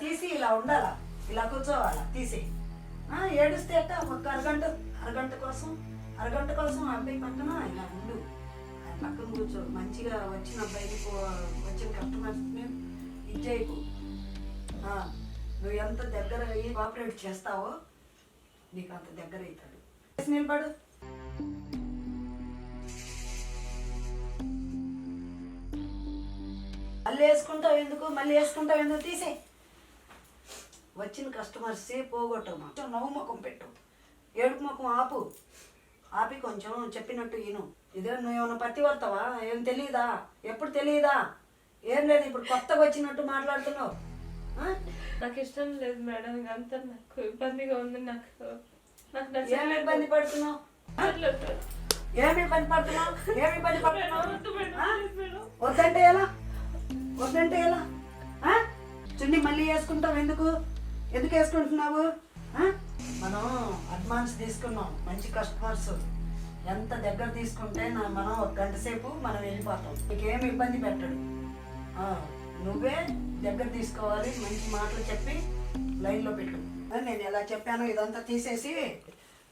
తీసి ఇలా ఉండాలా? ఇలా కూర్చోవాలా? తీసి. ఆ, ఏడుస్తే అట్ట ఒక అరగంట అరగంట కోసం అరగంట కోసం అబ్బాయి పక్కన ఇలా ఉండు. పక్కన కూర్చో. మంచిగా వచ్చిన అబ్బాయిని వచ్చిన కస్టమర్స్ని ఇచ్చేయకు నువ్వు ఎంత దగ్గర అయ్యి కోఆపరేట్ చేస్తావో నీకు అంత దగ్గర అవుతాడు. నిలబడు. మళ్ళీ వేసుకుంటావు ఎందుకు? మళ్ళీ వేసుకుంటావు ఎందుకు? తీసే వచ్చిన కస్టమర్స్ పోగొట్టమ్మా కొంచెం నవ్వు ముఖం పెట్టు. ఏడుపు ముఖం ఆపు. ఆపి కొంచెం చెప్పినట్టు విను. ఇదే నువ్వు ఏమైనా పత్తి పడతావా ఏం తెలియదా ఎప్పుడు తెలియదా ఏం లేదు ఇప్పుడు కొత్తగా వచ్చినట్టు మాట్లాడుతున్నావు? నాకు ఇష్టం లేదు మేడం అంతా నాకు ఇబ్బందిగా ఉంది నాకు నాకు ఏం నచ్చలేదు ఇబ్బంది పడుతున్నావు? ఏమి ఇబ్బంది పడుతున్నావు? ఏమి ఇబ్బంది పడుతున్నావు? వద్దంటే ఎలా? వద్దంటే ఎలా? చున్నీ మళ్ళీ వేసుకుంటావు ఎందుకు? ఎందుకు వేసుకుంటున్నావు? మనం అడ్వాన్స్ తీసుకున్నాం. మంచి కస్టమర్స్ ఎంత దగ్గర తీసుకుంటే మనం ఒక గంట సేపు మనం వెళ్ళిపోతాం. నీకేమి ఇబ్బంది పెట్టడు. నువ్వే దగ్గర తీసుకోవాలి మంచి మాటలు చెప్పి లైన్లో పెట్టు. నేను ఎలా చెప్పాను ఇదంతా తీసేసి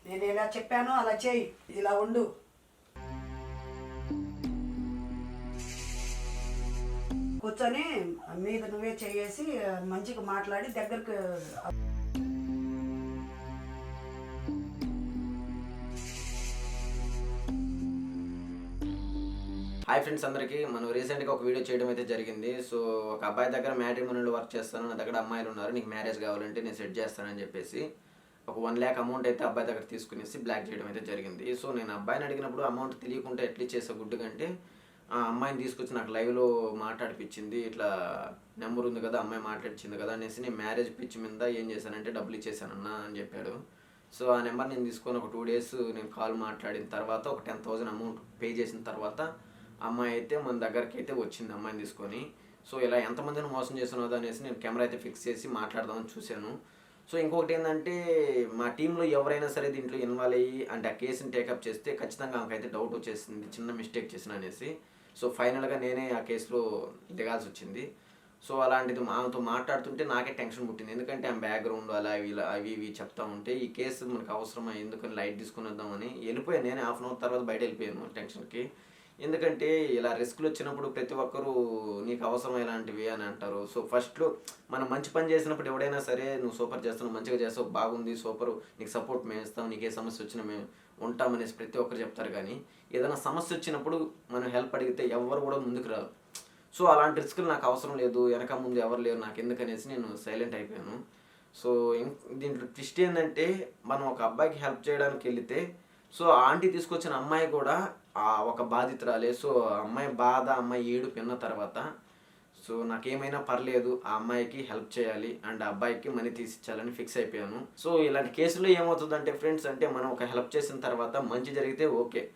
నేను ఎలా చెప్పానో అలా చేయి. ఇలా ఉండు. కూర్చొని మీద నువ్వే చేసి మంచిగా మాట్లాడి దగ్గరకు హాయ్ ఫ్రెండ్స్ అందరికీ. మనం రీసెంట్గా ఒక వీడియో చేయడం అయితే జరిగింది. సో ఒక అబ్బాయి దగ్గర మ్యాట్రిమోనియల్ వర్క్ చేస్తాను. నా దగ్గర అమ్మాయిలు ఉన్నారు. నీకు మ్యారేజ్ కావాలంటే నేను సెట్ చేస్తానని చెప్పేసి ఒక వన్ ల్యాక్ అమౌంట్ అయితే అబ్బాయి దగ్గర తీసుకునేసి బ్లాక్ చేయడం అయితే జరిగింది. సో నేను అబ్బాయిని అడిగినప్పుడు అమౌంట్ తెలియకుండా ఎట్లా చేసే గుడ్డు కంటే ఆ అమ్మాయిని తీసుకొచ్చి నాకు లైవ్లో మాట్లాడిపించింది. ఇట్లా నెంబర్ ఉంది కదా అమ్మాయి మాట్లాడిచింది కదా అనేసి నేను మ్యారేజ్ పిచ్చి మీద ఏం చేశానంటే డబ్బులు ఇచ్చేసానన్న అని చెప్పాడు. సో ఆ నెంబర్ నేను తీసుకొని ఒక టూ డేస్ నేను కాల్ మాట్లాడిన తర్వాత ఒక టెన్ థౌజండ్ అమౌంట్ పే చేసిన తర్వాత అమ్మాయి అయితే మన దగ్గరికి అయితే వచ్చింది అమ్మాయిని తీసుకొని. సో ఇలా ఎంతమందిని మోసం చేస్తున్నదో అనేసి నేను కెమెరా అయితే ఫిక్స్ చేసి మాట్లాడదామని చూశాను. సో ఇంకొకటి ఏంటంటే మా టీంలో ఎవరైనా సరే దీంట్లో ఇన్వాల్వ్ అయ్యి అంటే ఆ కేసుని టేకప్ చేస్తే ఖచ్చితంగా ఆమెకైతే డౌట్ వచ్చేసింది చిన్న మిస్టేక్ చేసిన అనేసి. సో ఫైనల్గా నేనే ఆ కేసులో దిగాల్సి వచ్చింది సో అలాంటిది ఆమెతో మాట్లాడుతుంటే నాకే టెన్షన్ పుట్టింది. ఎందుకంటే ఆమె బ్యాక్గ్రౌండ్ అలా ఇవి ఇలా అవి ఇవి చెప్తా ఉంటే ఈ కేసు మనకు అవసరమా? ఎందుకని లైట్ తీసుకుని వద్దామని వెళ్ళిపోయాను నేను హాఫ్ అన్ అవర్ తర్వాత బయట వెళ్ళిపోయాను టెన్షన్కి. ఎందుకంటే ఇలా రిస్క్లు వచ్చినప్పుడు ప్రతి ఒక్కరూ నీకు అవసరం ఇలాంటివి అని అంటారు. సో ఫస్ట్లో మనం మంచి పని చేసినప్పుడు ఎవడైనా సరే నువ్వు సూపర్ చేస్తున్నావు మంచిగా చేస్తావు బాగుంది సూపర్ నీకు సపోర్ట్ మేము ఇస్తాం నీకు ఏ సమస్య వచ్చినా మేము ఉంటామనేసి ప్రతి ఒక్కరు చెప్తారు కానీ ఏదైనా సమస్య వచ్చినప్పుడు మనం హెల్ప్ అడిగితే ఎవరు కూడా ముందుకు రారు. సో అలాంటి రిస్క్లు నాకు అవసరం లేదు వెనక ముందు ఎవరు లేరు నాకు ఎందుకనేసి నేను సైలెంట్ అయిపోయాను. సో దీంట్లో ట్విస్ట్ ఏంటంటే మనం ఒక అబ్బాయికి హెల్ప్ చేయడానికి వెళితే సో ఆ ఆంటీ తీసుకొచ్చిన అమ్మాయి కూడా ఆ ఒక బాధితురాలే. సో ఆ అమ్మాయి బాధ అమ్మాయి ఏడు పిన్న తర్వాత సో నాకేమైనా పర్లేదు ఆ అమ్మాయికి హెల్ప్ చేయాలి అండ్ ఆ అబ్బాయికి మనీ తీసిచ్చాలని ఫిక్స్ అయిపోయాను. సో ఇలాంటి కేసులో ఏమవుతుందంటే ఫ్రెండ్స్ అంటే మనం ఒక హెల్ప్ చేసిన తర్వాత మంచి జరిగితే ఓకే.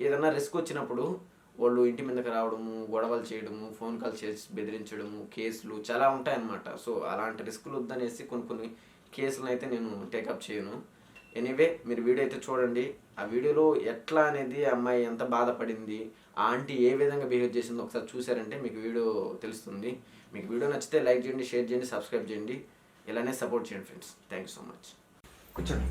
ఏదైనా రిస్క్ వచ్చినప్పుడు వాళ్ళు ఇంటి మీదకి రావడము గొడవలు చేయడము ఫోన్ కాల్ చేసి బెదిరించడము కేసులు చాలా ఉంటాయన్నమాట. సో అలాంటి రిస్కులు వద్దనేసి కొన్ని కొన్ని కేసులను అయితే నేను టేకప్ చేయను. ఎనీవే మీరు వీడియో అయితే చూడండి. ఆ వీడియోలో ఎట్లా అనేది అమ్మాయి ఎంత బాధపడింది ఆ ఆంటీ ఏ విధంగా బిహేవ్ చేసిందో ఒకసారి చూసారంటే మీకు వీడియో తెలుస్తుంది. మీకు వీడియో నచ్చితే లైక్ చేయండి షేర్ చేయండి సబ్స్క్రైబ్ చేయండి. ఇలానే సపోర్ట్ చేయండి friends. Thank you so much కూర్చోండి.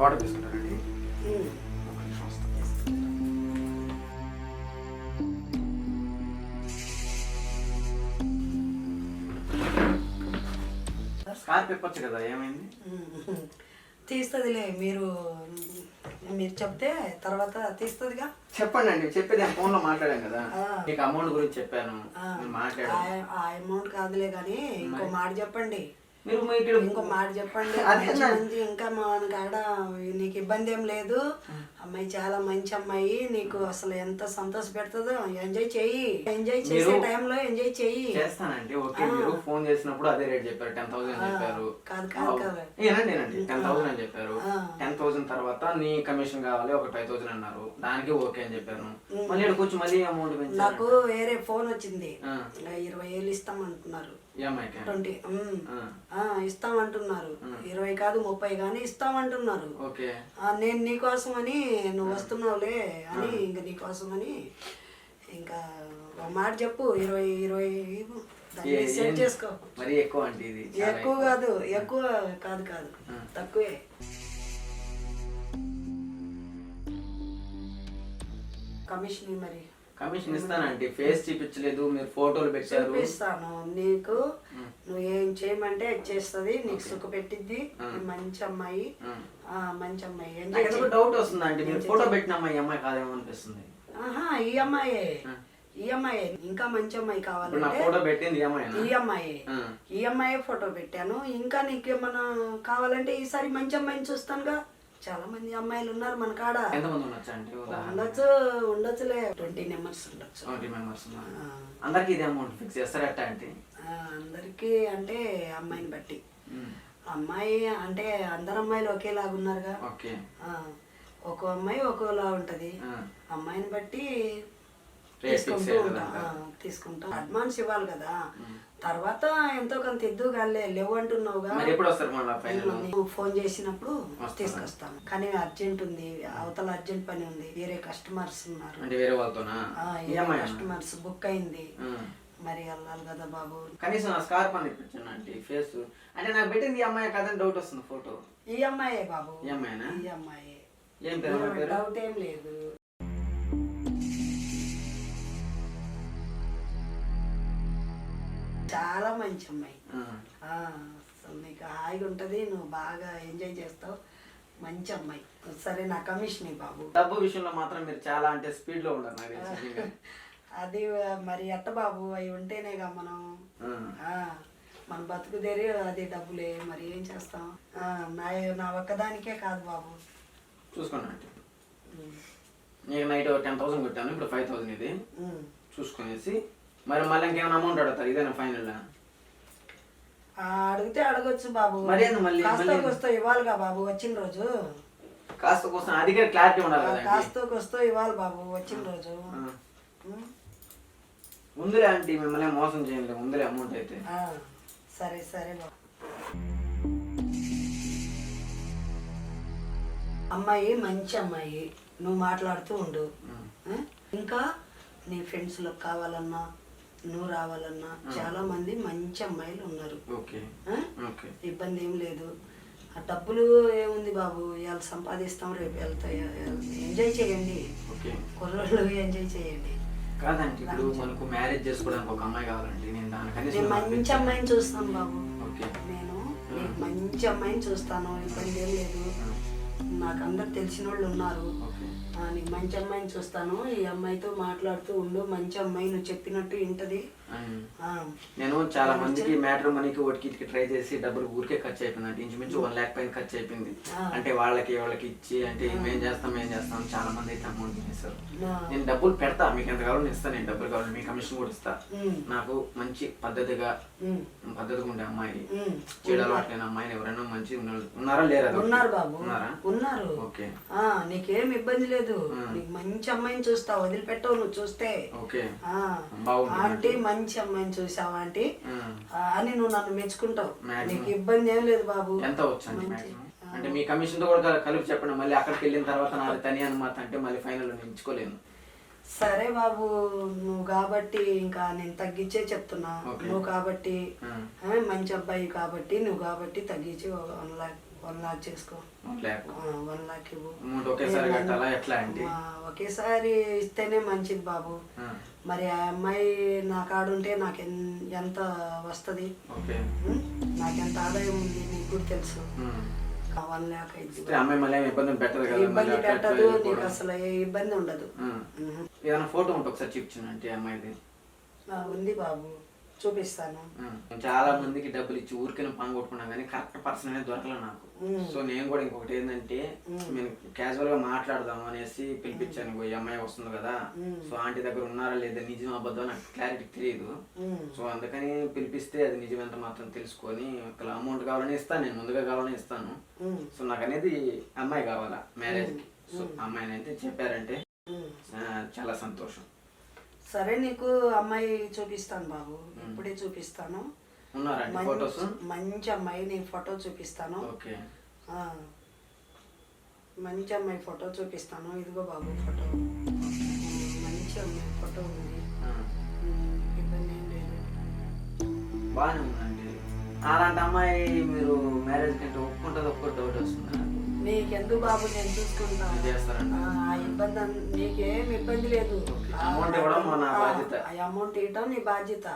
వాటర్ తీసుకుంటారండి స్కార్ప్ ఇప్పొచ్చు కదా ఏమైంది? తీస్తుందిలే మీరు మీరు చెప్తే తర్వాత తీస్తుందిగా? చెప్పండి అండి చెప్పేది నేను ఫోన్లో మాట్లాడాను కదా. మీకు అమౌంట్ గురించి చెప్పాను ఆ, మాట్లాడాను అమౌంట్ కాదులే కానీ ఇంకో మాట చెప్పండి. మీరు ఇంకో మాట చెప్పండి. ఇంకా మా కాడ నీకు ఇబ్బంది ఏం లేదు. అమ్మాయి చాలా మంచి అమ్మాయి. నీకు అసలు ఎంత సంతోష పెడుతుందో ఎంజాయ్ చెయ్యి ఎంజాయ్ చేసే టైంలో ఎంజాయ్ చెయ్యి చేస్తానండి. ఓకే మీరు ఫోన్ చేసినప్పుడు అదే రేట్ చెప్పారు. టెన్ థౌసండ్ చెప్పారు. కాదు, కాదు, కాదు. ఏనండి టెన్ థౌసండ్ అని చెప్పారు. టెన్ థౌసండ్ తర్వాత నీ కమిషన్ కావాలి ఒక ఫైవ్ థౌసండ్ అన్నారు. దానికి ఓకే అని చెప్పాను. మళ్ళీ వచ్చి మళ్ళీ అమౌంట్ నాకు వేరే ఫోన్ వచ్చింది. ఇరవై వేలు ఇస్తామంటున్నారు. ఈఎంఐకి ట్వంటీ ఇస్తామంటున్నారు. ఇరవై కాదు ముప్పై కానీ ఇస్తామంటున్నారు. నేను నీకోసం అని నువ్వు వస్తున్నావులే అని ఇంక నీకోసం అని ఇంకా ఒక మాట చెప్పు ఇరవై ఇరవై సెట్ చేసుకో. మరీ ఎక్కువ అంటే ఇది ఎక్కువ కాదు ఎక్కువ కాదు కాదు. తక్కువే. కమిషన్ మరి. కమిషన్ ఇస్తానంటే ఫేస్ చూపించలేదు మీరు ఫోటోలు పెట్టారు. చూపిస్తాను. నీకు నువ్వు ఏం చేయమంటే చేస్తుంది నీకు సుఖ పెట్టిద్ది. మంచి అమ్మాయి. మంచి అమ్మాయి. డౌట్ వస్తుంది అంటే మీరు ఫోటో పెట్టిన అమ్మాయి ఈ అమ్మాయి కాదేమో అనిపిస్తుంది. ఆహా ఈ అమ్మాయే. ఈ అమ్మాయే. ఇంకా మంచి అమ్మాయి కావాలంటే ఫోటో పెట్టింది ఈ అమ్మాయి. ఈ అమ్మాయి ఫోటో పెట్టాను. ఇంకా నీకేమన్నా కావాలంటే ఈసారి మంచి అమ్మాయిని చూస్తానుగా. చాలా మంది అమ్మాయిలు ఉన్నారు మన కాడ. ఉండొచ్చు ఉండొచ్చు ఉండొచ్చులే. ట్వంటీ ఉండొచ్చు. మెంబర్స్ ఆ, అందరికి ఇదే అమౌంట్ ఫిక్స్ చేస్తారట అంటే అందరికీ అంటే అమ్మాయిని బట్టి. అమ్మాయి అంటే అందరు అమ్మాయిలు ఒకేలాగా ఉన్నారుగా. ఒక్కో అమ్మాయి ఒక్కోలా ఉంటది. అమ్మాయిని బట్టి తీసుకుంటూ. ఉంటాం. అడ్వాన్స్ ఇవ్వాలి కదా. తర్వాత ఎంతో కొంత ఇద్దు గాలే లేవు అంటున్నావుగా. ఫోన్ చేసినప్పుడు. తీసుకొస్తాను కానీ అర్జెంట్ ఉంది. అవతల అర్జెంట్ పని ఉంది. వేరే కస్టమర్స్ ఉన్నారు. కస్టమర్స్ బుక్ అయింది. మరి వెళ్ళాలి కదా బాబు. కనీసం ఆ స్కార్ప్ అని ఇప్పించాను అంటే ఫేస్. అంటే నాకు పెట్టింది ఈ అమ్మాయి కదని డౌట్ వస్తుంది ఫోటో ఈ అమ్మాయే బాబు. ఈ అమ్మాయినా? ఈ అమ్మాయే. ఏం పేరు అమ్మాయి పేరు? డౌట్ ఏం లేదు. చాలా మంచి అమ్మాయి. అసలు నీకు హాయిగా ఉంటుంది నువ్వు బాగా ఎంజాయ్ చేస్తావు. మంచి అమ్మాయి. సరే నా కమిషన్ బాబు. డబ్బు విషయంలో మాత్రం మీరు చాలా అంటే స్పీడ్లో ఉన్నారు నాకు తెలిసి నిజంగా. అది మరి ఎట్ట బాబు అవి ఉంటేనేగా మనం మన బతుకుదేరి అది డబ్బులే మరి ఏం చేస్తాం? నా నా ఒక్కదానికే కాదు బాబు. చూసుకోండి నీకు నైట్ టెన్ థౌసండ్ కొట్టాను ఇప్పుడు ఫైవ్ థౌసండ్ ఇది. చూసుకునేసి మరి మళ్ళీ ఇంకేమైనా అమౌంట్ అడుగుతారు ఇదేనా ఫైనల్? అడిగితే అడగొచ్చు బాబు. మరి ఏంది మళ్ళీ- కాస్త మళ్ళీ- కొస్తో ఇవ్వాలిగా బాబు వచ్చిన రోజు. కాస్త కోసం కూడా క్లారిటీ ఉండాలి ఆ, కదండి కాస్త కొస్తో ఇవ్వాలి బాబు వచ్చిన రోజు. ముందులే ఆంటీ మిమ్మల్ని మోసం చేయలేదు ముందులే అమౌంట్ అయితే. ఆ, సరే సరే బాబు. అమ్మాయి మంచి అమ్మాయి నువ్వు మాట్లాడుతూ ఉండు. ఆ? ఇంకా నీ ఫ్రెండ్స్లకు కావాలన్నా నువ్వు రావాలన్నా చాలా మంది మంచి అమ్మాయిలు ఉన్నారు. ఓకే. ఆ? ఓకే. ఇబ్బంది ఏం లేదు. ఆ డబ్బులు ఏముంది బాబు? ఇవాళ సంపాదిస్తాం రేపు వెళ్తాయి. ఎంజాయ్ చేయండి. ఓకే. కుర్రోళ్ళు ఎంజాయ్ చేయండి. కాదండి ఇప్పుడు మనకు మ్యారేజ్ చేసుకోవడానికి ఒక అమ్మాయి కావాలండి నేను దాని నేను మంచి అమ్మాయిని చూస్తాను బాబు. ఓకే. నేను నీకు మంచి అమ్మాయిని చూస్తాను ఇబ్బంది ఏం లేదు. నాకు అందరు తెలిసిన వాళ్ళు ఉన్నారు నీకు మంచి అమ్మాయిని చూస్తాను. ఈ అమ్మాయితో మాట్లాడుతూ ఉండు మంచి అమ్మాయి నువ్వు చెప్పినట్టు ఆ, నేను చాలా మందికి మ్యాటర్ మనీకి ఒకటికి ట్రై చేసి డబ్బులు ఊరికే ఖర్చు అయిపోయింది ఇంచుమించు వన్ ల్యాక్ పైన ఖర్చు అయిపోయింది. అంటే వాళ్ళకి వాళ్ళకి ఇచ్చి అంటే మేం చేస్తాం మేం చేస్తాం చాలా మంది అయితే అమౌంట్ చేస్తారు నేను డబ్బులు పెడతా మీకు ఎంత కావాలో ఇస్తాను నేను డబ్బులు కావాలి మీ కమిషన్ కూడా ఇస్తా. నాకు మంచి పద్ధతిగా పద్ధతిగా ఉండే అమ్మాయి. చెడు అలవాట్లేని అమ్మాయిని ఎవరైనా మంచి ఉన్నారా లేరా ఉన్నారు బాబు. ఉన్నారా? ఉన్నారు. ఓకే. నీకేం ఇబ్బంది లేదు. నీకు మంచి అమ్మాయిని చూస్తావు వదిలిపెట్టవు నువ్వు చూస్తే. ఓకే. బాగుంది ఆంటీ మంచి అమ్మాయిని చూసావా. ఆ, అని నువ్వు నన్ను మెచ్చుకుంటావు. నీకు ఇబ్బంది ఏం లేదు బాబు ఎంత వచ్చు అండి మంచి- maximum? అంటే మీ కమిషన్తో కూడా కల- కలిపి చెప్పండి మళ్ళీ అక్కడికి వెళ్ళిన తర్వాత నాది తని అనుమతి అంటే మళ్ళీ ఫైనల్ నేను ఇచ్చుకోలేను సరే బాబు నువ్వు కాబట్టి ఇంకా నేను తగ్గించే చెప్తున్నా. నువ్వు కాబట్టి మంచి అబ్బాయి కాబట్టి నువ్వు కాబట్టి తగ్గించి వన్ లాక్ వన్ లాక్ చేసుకో. వన్ లాక్ ఇవ్వు. ఒకేసారి కట్టాలా? ఎట్లా అండి? ఒకేసారి ఇస్తేనే మంచిది బాబు. మరి ఆ అమ్మాయి నా కాడుంటే నాకు ఎంత వస్తుంది? నాకు ఎంత ఆదాయం ఉంది నీకు కూడా తెలుసు. వన్ ఏమి ఇబ్బంది పెట్టదు నీకు. అసలు ఏ ఇబ్బంది ఉండదు. ఏదైనా ఫోటో ఉంటే ఒకసారి చూపించండి అంటే అమ్మాయిది. ఉంది బాబు. చూపిస్తాను. చాలా మందికి డబ్బులు ఇచ్చి ఊరికే పని కొట్టుకున్నా కానీ కరెక్ట్ పర్సన్ అనేది దొరకలే నాకు. సో నేను కూడా ఇంకొకటి ఏంటంటే నేను క్యాజువల్గా మాట్లాడదాం అనేసి పిలిపించాను ఈ అమ్మాయి వస్తుంది కదా. సో ఆంటీ దగ్గర ఉన్నారా లేదా నిజం అబద్ధం నాకు క్లారిటీ తెలియదు. సో అందుకని పిలిపిస్తే అది నిజం ఎంత మాత్రం తెలుసుకొని ఒకవేళ అమౌంట్ కావాలని ఇస్తాను నేను ముందుగా కావాలని ఇస్తాను. సో నాకు అనేది అమ్మాయి కావాలా మ్యారేజ్కి సో అమ్మాయిని అయితే చెప్పారంటే చాలా సంతోషం. సరే నీకు అమ్మాయి చూపిస్తాను బాబు. ఇప్పుడే చూపిస్తాను. మంచి అమ్మాయి నీ ఫోటో చూపిస్తాను. మంచి అమ్మాయి ఫోటో చూపిస్తాను. ఇదిగో బాబు ఫోటో. మంచి అమ్మాయి ఫోటో ఉంది. ఇబ్బంది ఏం లేదు. బాగానే ఉందండి. అలాంటి అమ్మాయి మీరు మ్యారేజ్ కంటే ఒప్పుకుంటుంది ఒక్క డౌట్ వస్తుంది. నీకెందుకు బాబు? నేను చూసుకుంటా. ఇది చేస్తారండి. ఆ ఇబ్బంది నీకేం ఇబ్బంది లేదు. అమౌంట్ ఇవ్వటం నీ బాధ్యత.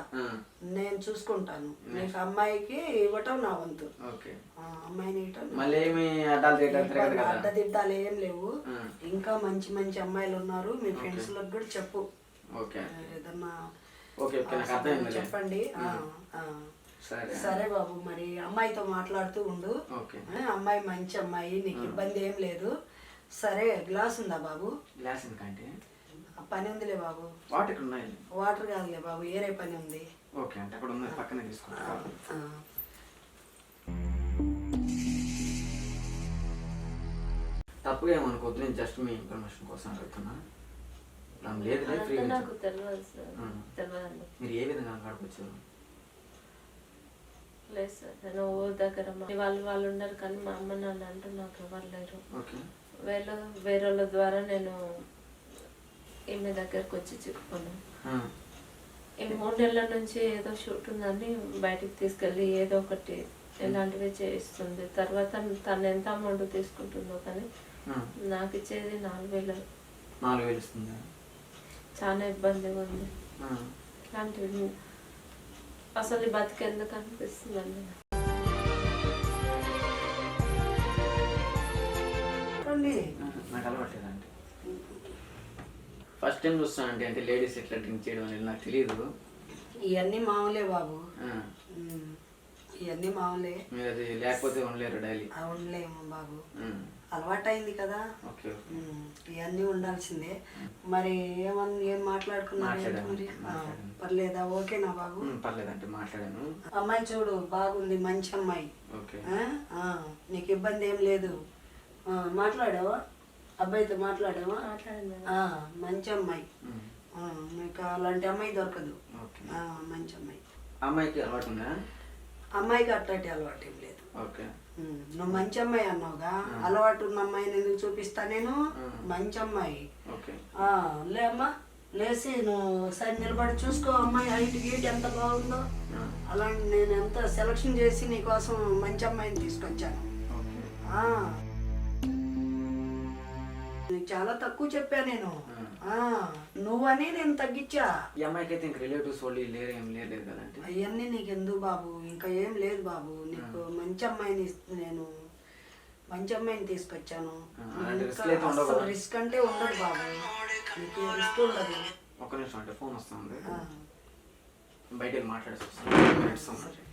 నేను చూసుకుంటాను. నీకు అమ్మాయికి ఇవ్వటం నా వంతు. అమ్మాయిని ఇవ్వటం కదా? అడ్డదిడ్డాలు ఏం లేవు. ఇంకా మంచి మంచి అమ్మాయిలు ఉన్నారు. మీ ఫ్రెండ్స్లకు కూడా చెప్పు. ఓకే. ఏదన్నా చెప్పండి. సరే. సరే బాబు మరి అమ్మాయితో మాట్లాడుతూ ఉండు. అమ్మాయి మంచి అమ్మాయి నీకు ఇబ్బంది ఏం లేదు. సరే గ్లాస్ ఉందా బాబు? గ్లాస్ ఎందుకంటే ఆ పని ఉందిలే బాబు. వాటర్ ఇక్కడ ఉన్నాయి వాటర్ కాదులే బాబు ఏరే పని ఉంది. ఓకే అంటే అక్కడ ఉన్నాయి పక్కనే తీసుకుంటా. తప్పుగా ఏమనుకోవద్దు నేను జస్ట్ మీ ఇన్ఫర్మేషన్ కోసం అడుగుతున్నా. లేదు మీరు ఏ విధంగా గడపచ్చారు లేదు సార్ నేను ఊరి దగ్గర వాళ్ళు వాళ్ళు ఉన్నారు కానీ మా అమ్మ నాన్న అంటూ నాకు ఎవరు లేరు. వేరే వేరే వాళ్ళ ద్వారా నేను ఈమె దగ్గరకు వచ్చి చిక్కుకున్నాను ఈ మూడు నెలల నుంచి ఏదో షూట్ ఉందని బయటికి తీసుకెళ్ళి ఏదో ఒకటి ఇలాంటివి చేయిస్తుంది. తర్వాత తను ఎంత అమౌంట్ తీసుకుంటుందో కానీ నాకు ఇచ్చేది నాలుగు వేలు. నాలుగు వేలు ఇస్తుంది? చాలా ఇబ్బందిగా ఉంది. ఇలాంటివి అసలు బతికెందుకు అనిపిస్తుందండి. ఆ, నాకు అలవాట్లేదండి ఫస్ట్ టైం చూస్తానండి అంటే లేడీస్ ఎట్లా డ్రింక్ చేయడం అనేది నాకు తెలియదు ఇవన్నీ మామూలే బాబు. ఇవన్నీ మామూలే. మీరు అది లేకపోతే ఉండలేరు డైలీ. అవునులేమో బాబు. అలవాటైంది కదా. Okay okay. ఉమ్, ఇవన్నీ ఉండాల్సిందే. మరి ఏమన్నా ఏం మాట్లాడుకున్నారు మాట్లాడాను, మరి. పర్లేదా? ఓకేనా బాబు? పర్లేదంటే మాట్లాడాను. అమ్మాయి చూడు బాగుంది మంచి అమ్మాయి. నీకు ఇబ్బంది ఏం లేదు. మాట్లాడావా? అబ్బాయితో మాట్లాడావా? మంచి అమ్మాయి. నీకు అలాంటి అమ్మాయి దొరకదు. మంచి అమ్మాయి. అమ్మాయికి అలవాటు ఉందా? అమ్మాయికి అట్లాంటి అలవాటు ఏం లేదు. నువ్వు మంచి అమ్మాయి అన్నావుగా. అలవాటు ఉన్న అమ్మాయిని ఎందుకు చూపిస్తా నేను. మంచి అమ్మాయి. లే అమ్మా లేచి నువ్వు ఒకసారి నిలబడి చూసుకో అమ్మాయి హైట్ గీట్ ఎంత బాగుందో. అలాంటి నేను ఎంత సెలక్షన్ చేసి నీకోసం మంచి అమ్మాయిని తీసుకొచ్చాను. చాలా తక్కువ చెప్పా నేను. నువ్వని నేను తగ్గించా. ఈ అమ్మాయికి అయితే ఇంక రిలేటివ్స్ వాళ్ళు లేరు ఏం లేరు లేదు కదంటే అవన్నీ నీకు ఎందుకు బాబు? ఇంకా ఏం లేదు బాబు. నీకు మంచి అమ్మాయిని ఇస్త- నేను మంచి అమ్మాయిని తీసుకొచ్చాను. ఆ, అలాంటి ఇంకా risk అయితే ఉండవు అస్సలు కదా? రిస్క్ అంటే ఉండదు బాబు. నీకు రిస్క్ ఉండదు. ఒక్క నిమిషం అంటే ఫోన్ వస్తుంది. బయట వెళ్ళి మాట్లాడేసి వస్తాను.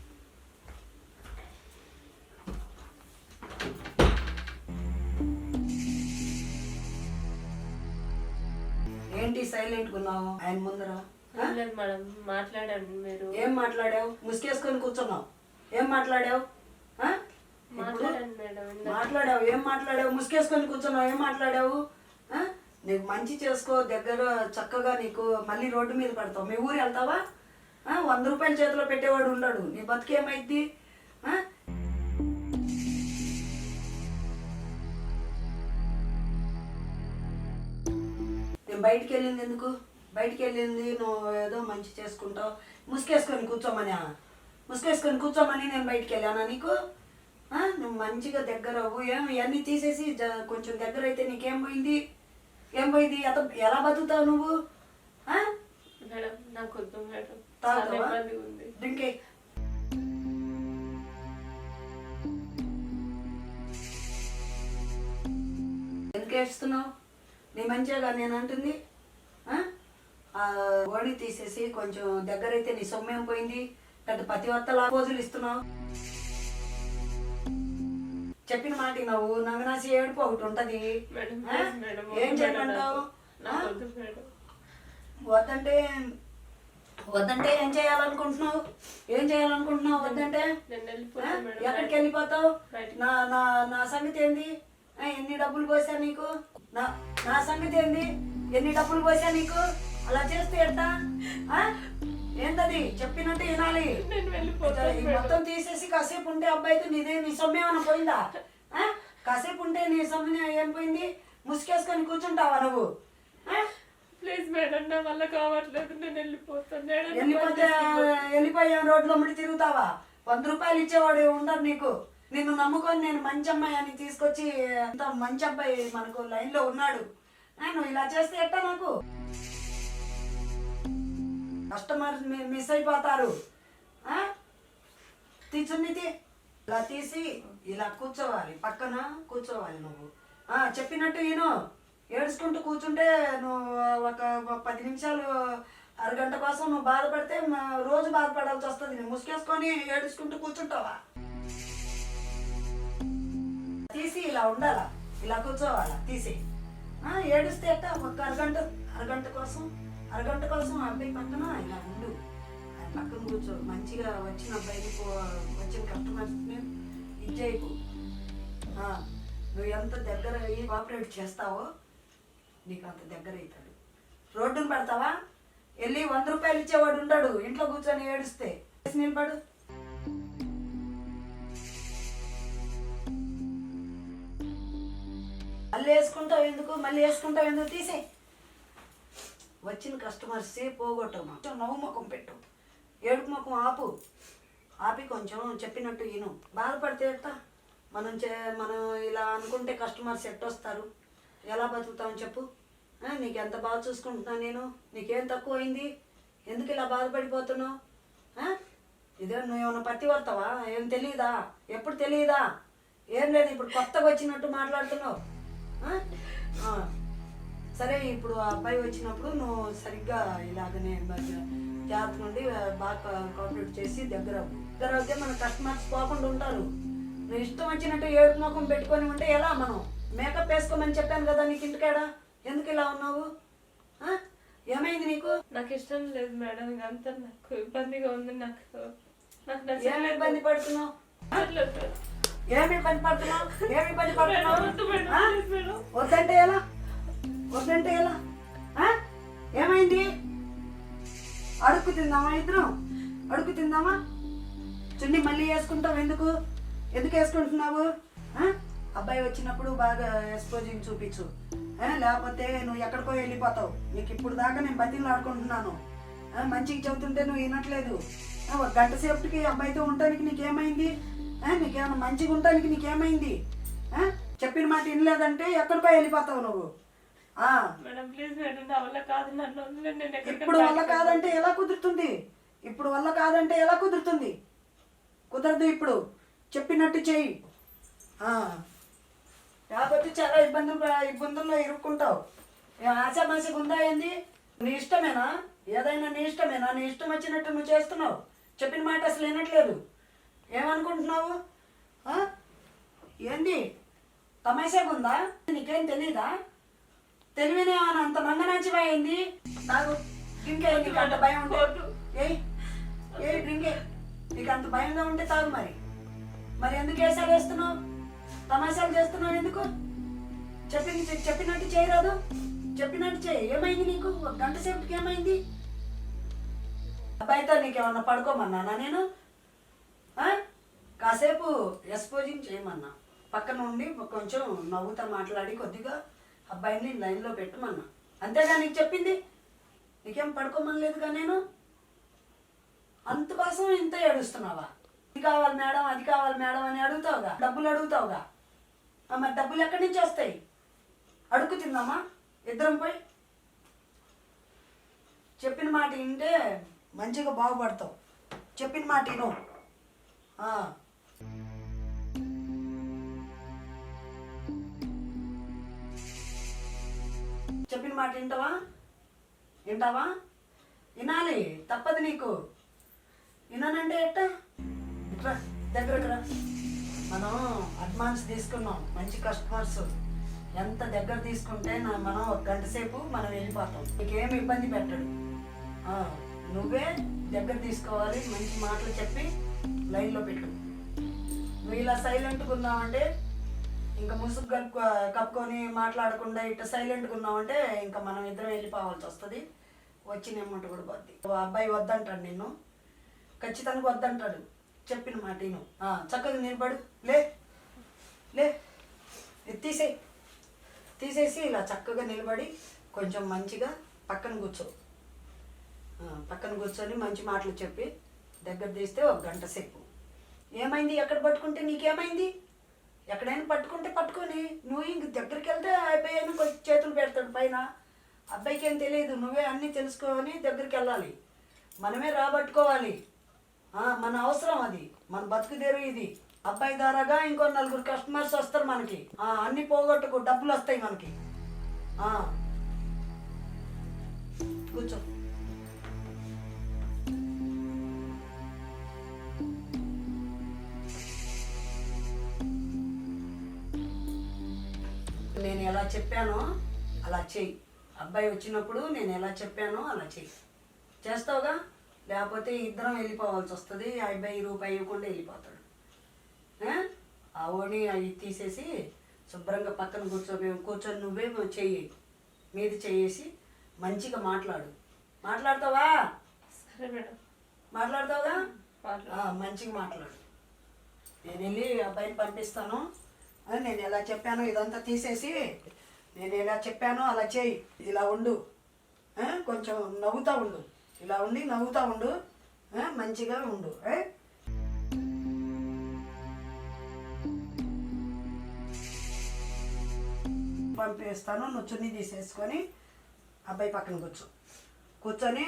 సైలెంట్ ఉన్నావు ఆయన ముందర? లేదు మేడం మాట్లాడండి మీరు. ఏం మాట్లాడావు? ముసుకేసుకొని కూర్చున్నావు. ఏం మాట్లాడావు? మాట్లాడండి మేడం మాట్లాడావు. ఏం మాట్లాడావు? ముసుకేసుకొని కూర్చున్నావు. ఏం మాట్లాడావు? నీకు మంచి చేసుకో దగ్గర చక్కగా నీకు మళ్ళీ రోడ్డు మీద పడతావు. మీ ఊరు వెళ్తావా? వంద రూపాయల చేతిలో పెట్టేవాడు ఉండడు. నీ బతుకేమైద్ది? బయటికి వెళ్ళింది ఎందుకు? బయటికి వెళ్ళింది నువ్వు ఏదో మంచి చేసుకుంటావు. ముసుకేసుకొని కూర్చోమని ముసుకేసుకొని కూర్చోమని నేను బయటికి వెళ్ళానా నీకు? నువ్వు మంచిగా దగ్గర అవ్వు ఏం ఇవన్నీ తీసేసి కొంచెం దగ్గర అయితే నీకేం పోయింది? ఏం పోయింది? అత ఎలా బతుకుతావు నువ్వు? డ్రింకే ఎందుకు ఏడుస్తున్నావు? నీ మంచిగా నేను అంటుంది ఓడి తీసేసి కొంచెం దగ్గర అయితే నీ సొమ్మేం పోయింది? పెద్ద పతివర్తల పోజులు ఇస్తున్నావు. చెప్పిన మాట నువ్వు నంగనాసి ఏడుపు ఒకటి ఉంటది. ఏం చేయమంటావు వద్దంటే వద్దంటే ఏం చేయాలనుకుంటున్నావు? ఏం చేయాలనుకుంటున్నావు? వద్దంటే? ఎక్కడికి వెళ్ళిపోతావు. నా నా నా సంగతి ఏంది? ఎన్ని డబ్బులు పోసా నీకు? నా నా సంగతి ఏంది? ఎన్ని డబ్బులు పోసా నీకు? అలా చేస్తే ఎట్టా ఆ? ఏంటది చెప్పినట్టు వినాలి. మొత్తం తీసేసి కాసేపు ఉంటే అబ్బాయితో నీదే నీ సొమ్ము ఏమైనా పోయిందా? కాసేపు ఉంటే నీ సొమ్ము ఏం పోయింది? ముసుకేసుకొని కూర్చుంటావా నువ్వు? ప్లీజ్ మేడం నా వల్ల కావట్లేదు. నేను వెళ్ళిపోతాను. వెళ్ళిపోతే వెళ్ళిపోయాం రోడ్లో ముడి తిరుగుతావా? వంద రూపాయలు ఇచ్చేవాడు ఉండరు నీకు? నిన్ను నమ్ముకొని నేను మంచి అమ్మాయి అని తీసుకొచ్చి అంత మంచి అబ్బాయి మనకు లైన్లో ఉన్నాడు నువ్వు ఇలా చేస్తే ఎట్టా నాకు? కస్టమర్ మిస్ అయిపోతారు. ఆ? ఇలా తీసి ఇలా కూర్చోవాలి. పక్కన కూర్చోవాలి నువ్వు. ఆ, చెప్పినట్టు ఈయను ఏడుచుకుంటూ కూర్చుంటే నువ్వు ఒక పది నిమిషాలు అరగంట కోసం నువ్వు బాధపడితే రోజు బాధపడాల్సి వస్తుంది. నువ్వు ముసుకేసుకొని ఏడుచుకుంటూ కూర్చుంటావా? తీసి ఇలా ఉండాలా? ఇలా కూర్చోవాలా? తీసి. ఏడుస్తే ఎట్టా? ఒక అరగంట అరగంట కోసం అరగంట కోసం అబ్బాయి పక్కన ఇలా ఉండు. పక్కన కూర్చో. మంచిగా వచ్చిన అబ్బాయికి పో- వచ్చిన కస్టమర్స్ని ఇచ్చేయకు నువ్వు ఎంత దగ్గర అయ్యి కోఆపరేట్ చేస్తావో నీకు అంత దగ్గర అవుతాడు. రోడ్డును పెడతావా? వెళ్ళి వంద రూపాయలు ఇచ్చేవాడు ఉంటాడు ఇంట్లో కూర్చొని ఏడుస్తే. నిలబడు. మళ్ళీ వేసుకుంటావు ఎందుకు? మళ్ళీ వేసుకుంటావు ఎందుకు? తీసే. వచ్చిన కస్టమర్స్ పోగొట్టమా కొంచెం నవ్వు ముఖం పెట్టు. ఏడుపు ముఖం ఆపు. ఆపి కొంచెం చెప్పినట్టు ఈను బాధపడితే ఎట్టా మనం చే మనం ఇలా అనుకుంటే కస్టమర్స్ ఎట్టొస్తారు? ఎలా బతుకుతామని చెప్పు. నీకు ఎంత బాగా చూసుకుంటున్నా నేను? నీకేం తక్కువ అయింది ఎందుకు ఇలా బాధపడిపోతున్నావు? ఇదే నువ్వు ఏమైనా పట్టి పడతావా ఏం తెలియదా ఎప్పుడు తెలియదా ఏం లేదు ఇప్పుడు కొత్తగా వచ్చినట్టు మాట్లాడుతున్నావు. సరే ఇప్పుడు ఆ అబ్బాయి వచ్చినప్పుడు నువ్వు సరిగ్గా ఇలాగనే జాగ్రత్త నుండి బాగా కోఆపరేట్ చేసి దగ్గర. దగ్గర అయితే మన కస్టమర్స్ పోకుండా ఉంటారు. నువ్వు ఇష్టం వచ్చినట్టు ఏడు ముఖం పెట్టుకొని ఉంటే ఎలా మనం? మేకప్ వేసుకోమని చెప్పాను కదా నీకు ఇంటికాడ. ఎందుకు ఇలా ఉన్నావు? ఆ? ఏమైంది నీకు? నాకు ఇష్టం లేదు మేడం అంతా నాకు ఇబ్బందిగా ఉంది నాకు నాకు ఏమి ఇబ్బంది పడుతున్నావు. ఏమి ఇబ్బంది పడుతున్నావు? ఏమి ఇబ్బంది పడుతున్నావు. వద్దంటే ఎలా? వద్దంటే ఎలా? ఏమైంది? అడుక్కు తిందామా ఇద్దరం? అడుక్కు తిందామా? చున్నీ మళ్ళీ వేసుకుంటావు ఎందుకు? ఎందుకు వేసుకుంటున్నావు? అబ్బాయి వచ్చినప్పుడు బాగా ఎక్స్పోజింగ్ చూపించు? లేకపోతే నువ్వు ఎక్కడికో వెళ్ళిపోతావు. నీకు ఇప్పుడు దాకా నేను బతిలు ఆడుకుంటున్నాను? మంచిగా చెబుతుంటే నువ్వు వినట్లేదు. ఒక గంట సేపటికి అబ్బాయితో ఉండటానికి నీకేమైంది? నీకేమైనా మంచిగా ఉండటానికి నీకేమైంది? చెప్పిన మాట వినలేదంటే ఎక్కడికో వెళ్ళిపోతావు నువ్వు. ఇప్పుడు వల్ల కాదంటే ఎలా కుదురుతుంది? ఇప్పుడు వల్ల కాదంటే ఎలా కుదురుతుంది? కుదరదు ఇప్పుడు. చెప్పినట్టు చెయ్యి. లేకపోతే చాలా ఇబ్బందులు ఇబ్బందుల్లో ఇరుక్కుంటావు. ఏం ఆశామాషగా ఉందా ఏంది? నీ ఇష్టమేనా? ఏదైనా నీ ఇష్టమేనా? నీ ఇష్టం వచ్చినట్టు నువ్వు చేస్తున్నావు. చెప్పిన మాట అసలు వినట్లేదు. ఏమనుకుంటున్నావు? ఏంది? తమాషాగా ఉందా నీకేం తెలీదా? తెలివినే అని అంత మంగనాచిపోయింది తాగు. నాకు డ్రింకే నీకు అంత భయం ఉంటే. ఏ ఏయ్ ఏయ్ నీకు అంత భయంగా ఉంటే తాగు మరి. మరి ఎందుకు వేసాలు వేస్తున్నావు? తమాషాలు చేస్తున్నావు ఎందుకు? చెప్పి చెప్పినట్టు చేయరాదు. చెప్పినట్టు చేయి. ఏమైంది నీకు? ఒక గంట సేపటికి ఏమైంది? అబ్బాయితో నీకేమన్నా పడుకోమన్నానా నేను? కాసేపు ఎక్స్పోజింగ్ చేయమన్నా. పక్కన ఉండి కొంచెం నవ్వుతా మాట్లాడి కొద్దిగా అబ్బాయిని లైన్లో పెట్టమన్నా. అంతేగా నీకు చెప్పింది? నీకేం పడుకోమనలేదుగా నేను? అంతకోసం ఇంత ఏడుస్తున్నావా? ఇది కావాలి మేడం అది కావాలి మేడం అని అడుగుతావుగా? డబ్బులు అడుగుతావుగా? ఆ, మరి డబ్బులు ఎక్కడి నుంచి వస్తాయి? అడుగు తిందామా? ఇద్దరం పోయి? చెప్పిన మాట వింటే మంచిగా బాగుపడతావు. చెప్పిన మాట విను. చెప్పిన మాట వింటావా? వింటావా? వినాలి తప్పదు నీకు. వినానంటే ఎట్టా? ఇట్రా దగ్గరకు రా. మనం అడ్వాన్స్ తీసుకున్నాం మంచి కస్టమర్స్ ఎంత దగ్గర తీసుకుంటే మనం ఒక గంట సేపు మనం వెళ్ళిపోతాం. నీకేం ఇబ్బంది పెట్టడు. నువ్వే దగ్గర తీసుకోవాలి మంచి మాటలు చెప్పి లైన్లో పెట్టు. నువ్వు ఇలా సైలెంట్గా ఉన్నావంటే ఇంకా ముసుగు కప్పు కప్పుకొని మాట్లాడకుండా ఇట్లా సైలెంట్గా ఉన్నామంటే ఇంకా మనం ఇద్దరం వెళ్ళిపోవాల్సి వస్తుంది. వచ్చిన నెమ్మంట కూడా పోద్ది. అబ్బాయి వద్దంటాడు నిన్ను. ఖచ్చితంగా వద్దంటాడు. చెప్పిన మాట నేను చక్కగా నిలబడు. లే. లే. తీసే తీసేయి. తీసేసి ఇలా చక్కగా నిలబడి కొంచెం మంచిగా పక్కన కూర్చో. పక్కన కూర్చొని మంచి మాటలు చెప్పి దగ్గర తీస్తే ఒక గంట సేపు. ఏమైంది? ఎక్కడ పట్టుకుంటే నీకేమైంది? ఎక్కడైనా పట్టుకుంటే పట్టుకొని నువ్వు ఇంక దగ్గరికి వెళ్తే అబ్బాయి అని కొంచెం చేతులు పెడతాడు పైన. అబ్బాయికి ఏం తెలియదు నువ్వే అన్నీ తెలుసుకొని దగ్గరికి వెళ్ళాలి మనమే రాబట్టుకోవాలి. మన అవసరం అది. మన బతుకుదేరు ఇది. అబ్బాయి ద్వారాగా ఇంకో నలుగురు కస్టమర్స్ వస్తారు మనకి. అన్ని పోగొట్టుకు డబ్బులు వస్తాయి మనకి. కూర్చో. ఎలా చెప్పానో అలా చెయ్యి. అబ్బాయి వచ్చినప్పుడు నేను ఎలా చెప్పానో అలా చెయ్యి. చేస్తావుగా? లేకపోతే ఇద్దరం వెళ్ళిపోవాల్సి వస్తుంది. ఆ అబ్బాయి రూపాయి ఇవ్వకుండా వెళ్ళిపోతాడు? ఆ ఓని అవి తీసేసి శుభ్రంగా పక్కన కూర్చో మేము కూర్చొని నువ్వే చెయ్యి. మీద చెయ్యేసి మంచిగా మాట్లాడు. మాట్లాడతావా? సరే మేడం. మాట్లాడతావుగా? మంచిగా మాట్లాడు. నేను వెళ్ళి అబ్బాయిని పంపిస్తాను. అని నేను ఎలా చెప్పాను ఇదంతా తీసేసి నేను ఎలా చెప్పానో అలా చేయి. ఇలా ఉండు. కొంచెం నవ్వుతా ఉండు. ఇలా ఉండి నవ్వుతా ఉండు. మంచిగా ఉండు. ఏ? పంపిస్తాను. నువ్వు చున్నీ తీసేసుకొని అబ్బాయి పక్కన కూర్చో. కూర్చొని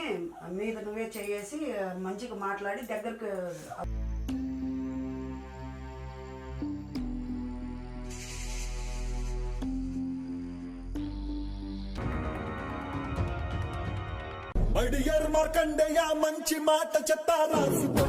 మీద నువ్వే చేసి మంచిగా మాట్లాడి దగ్గరకు మడియర్ మార్కండేయ మంచి మాట చెత్త రాసుకో